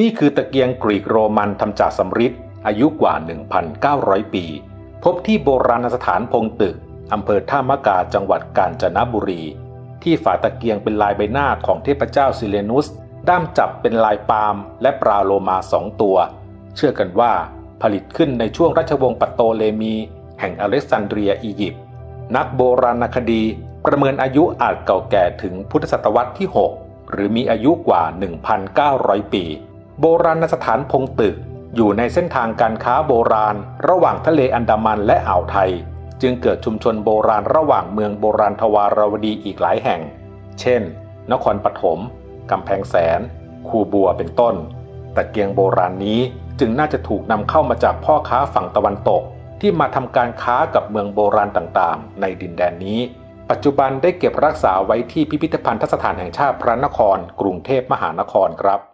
นี่คือตะเกียงกรีกโรมันทำจากสำริดอายุกว่า 1,900 ปี พบที่โบราณสถานพงตึกอำเภอท่ามะกาจังหวัดกาญจนบุรี ที่ฝาตะเกียงเป็นลายใบหน้าของเทพเจ้าซิเลนุส ด้ามจับเป็นลายปาล์มและปลาโลมาสองตัว เชื่อกันว่าผลิตขึ้นในช่วงราชวงศ์ปัตโตเลมี แห่งอเล็กซานเดรียอียิปต์นักโบราณคดีประเมินอายุอาจเก่าแก่ถึงพุทธศตวรรษที่ 6 หรือมีอายุกว่า 1,900 ปี โบราณสถานพงตึก อยู่ในเส้นทางการค้าโบราณ ระหว่างทะเลอันดามันและอ่าวไทย จึงเกิดชุมชนโบราณระหว่างเมืองโบราณทวารวดีอีกหลายแห่ง เช่น นครปฐมกำแพงแสน คูบัวเป็นต้น ตะเกียงโบราณนี้จึงน่าจะถูกนำเข้ามาจากพ่อค้าฝั่งตะวันตก ที่มาทำการค้ากับเมืองโบราณต่างๆ ในดินแดนนี้ ปัจจุบันได้เก็บรักษาไว้ที่พิพิธภัณฑสถานแห่งชาติพระนคร กรุงเทพมหานครครับ